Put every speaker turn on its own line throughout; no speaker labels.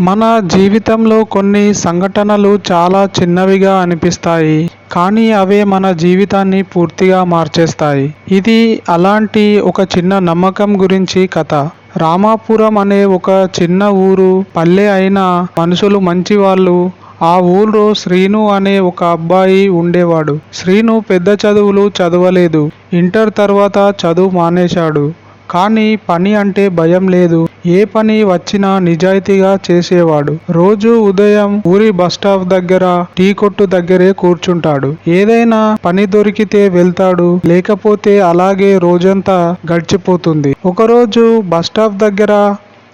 మన జీవితంలో కొన్ని సంఘటనలు చాలా చిన్నవిగా అనిపిస్తాయి కానీ అవే మన జీవితాన్ని పూర్తిగా మార్చేస్తాయి. ఇది అలాంటి ఒక చిన్న నమ్మకం గురించి కథ. రామాపురం అనే ఒక చిన్న ఊరు పల్లె అయిన మనుషులు మంచివాళ్ళు. ఆ ఊళ్ళో శ్రీను అనే ఒక అబ్బాయి ఉండేవాడు. శ్రీను పెద్ద చదువులు చదవలేదు. ఇంటర్ తర్వాత చదువు మానేశాడు. కానీ పని అంటే భయం లేదు. ఏ పని వచ్చినా నిజాయితీగా చేసేవాడు. రోజు ఉదయం ఊరి బస్ స్టాప్ దగ్గర టీ కొట్టు దగ్గరే కూర్చుంటాడు. ఏదైనా పని దొరికితే వెళ్తాడు. లేకపోతే అలాగే రోజంతా గడిచిపోతుంది. ఒకరోజు బస్ స్టాప్ దగ్గర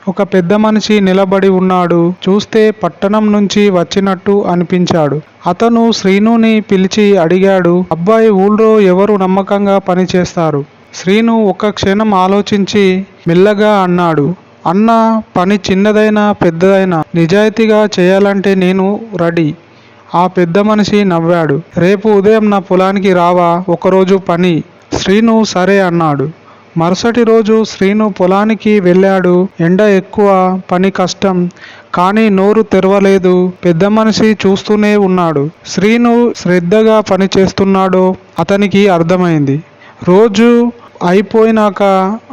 ఒక పెద్ద మనిషి నిలబడి ఉన్నాడు. చూస్తే పట్టణం నుంచి వచ్చినట్టు అనిపించాడు. అతను శ్రీనుని పిలిచి అడిగాడు అబ్బాయి ఊళ్ళో ఎవరు నమ్మకంగా పనిచేస్తారు శ్రీను ఒక్క క్షణం ఆలోచించి మెల్లగా అన్నాడు అన్న పని చిన్నదైనా పెద్దదైనా నిజాయితీగా చేయాలంటే నేను రెడీ. ఆ పెద్ద మనిషి నవ్వాడు రేపు ఉదయం నా పొలానికి రావా ఒకరోజు పని. శ్రీను సరే అన్నాడు. మరుసటి రోజు శ్రీను పొలానికి వెళ్ళాడు ఎండ ఎక్కువ పని కష్టం కానీ నోరు తెరవలేదు పెద్ద మనిషి చూస్తూనే ఉన్నాడు. శ్రీను శ్రద్ధగా పని చేస్తున్నాడో అతనికి అర్థమైంది. రోజు అయిపోయినాక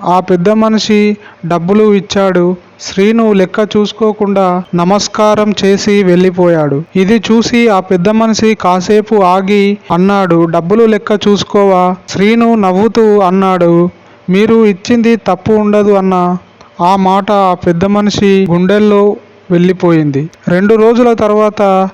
ఆ పెద్ద మనిషి డబ్బులు ఇచ్చాడు. శ్రీను లెక్క చూసుకోకుండా నమస్కారం చేసి వెళ్ళిపోయాడు. ఇది చూసి ఆ పెద్ద మనిషి కాసేపు ఆగి అన్నాడు డబ్బులు లెక్క చూసుకోవా? శ్రీను నవ్వుతూ అన్నాడు మీరు ఇచ్చింది తప్పు ఉండదు అన్న. ఆ మాట ఆ పెద్ద మనిషి గుండెల్లో వెళ్ళిపోయింది. రెండు రోజుల తర్వాత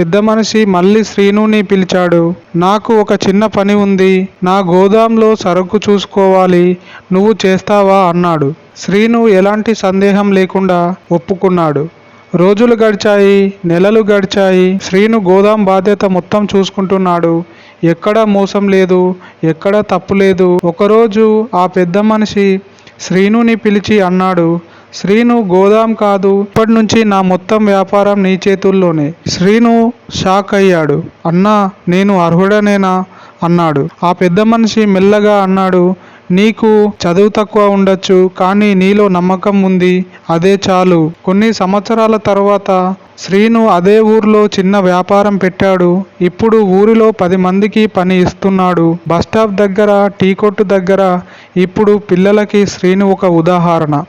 పెద్ద మనిషి మళ్ళీ శ్రీనుని పిలిచాడు. నాకు ఒక చిన్న పని ఉంది. నా గోదాంలో సరుకు చూసుకోవాలి. నువ్వు చేస్తావా? అన్నాడు. శ్రీను ఎలాంటి సందేహం లేకుండా ఒప్పుకున్నాడు. రోజులు గడిచాయి. నెలలు గడిచాయి. శ్రీను గోదాం బాధ్యత మొత్తం చూసుకుంటున్నాడు. ఎక్కడ మోసం లేదు. ఎక్కడ తప్పు లేదు. ఒకరోజు ఆ పెద్ద మనిషి శ్రీనుని పిలిచి అన్నాడు. శ్రీను గోదాం కాదు. ఇప్పటి నుంచి నా మొత్తం వ్యాపారం నీ చేతుల్లోనే. శ్రీను షాక్ అయ్యాడు. అన్నా నేను అర్హుడనేనా? అన్నాడు. ఆ పెద్ద మనిషి మెల్లగా అన్నాడు. నీకు చదువు తక్కువ ఉండొచ్చు కానీ నీలో నమ్మకం ఉంది. అదే చాలు. కొన్ని సంవత్సరాల తర్వాత శ్రీను అదే ఊర్లో చిన్న వ్యాపారం పెట్టాడు. ఇప్పుడు ఊరిలో పది మందికి పని ఇస్తున్నాడు. బస్ స్టాప్ దగ్గర టీ కొట్టు దగ్గర. ఇప్పుడు పిల్లలకి శ్రీను ఒక ఉదాహరణ.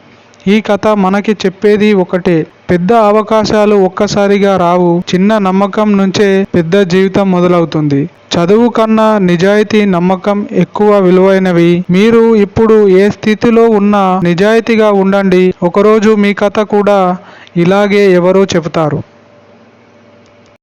ఈ కథ మనకి చెప్పేది ఒకటే. పెద్ద అవకాశాలు ఒక్కసారిగా రావు. చిన్న నమ్మకం నుంచే పెద్ద జీవితం మొదలవుతుంది. చదువు కన్నా నిజాయితీ నమ్మకం ఎక్కువ విలువైనవి. మీరు ఇప్పుడు ఏ స్థితిలో ఉన్నా నిజాయితీగా ఉండండి. ఒకరోజు మీ కథ కూడా ఇలాగే ఎవరో చెబుతారు.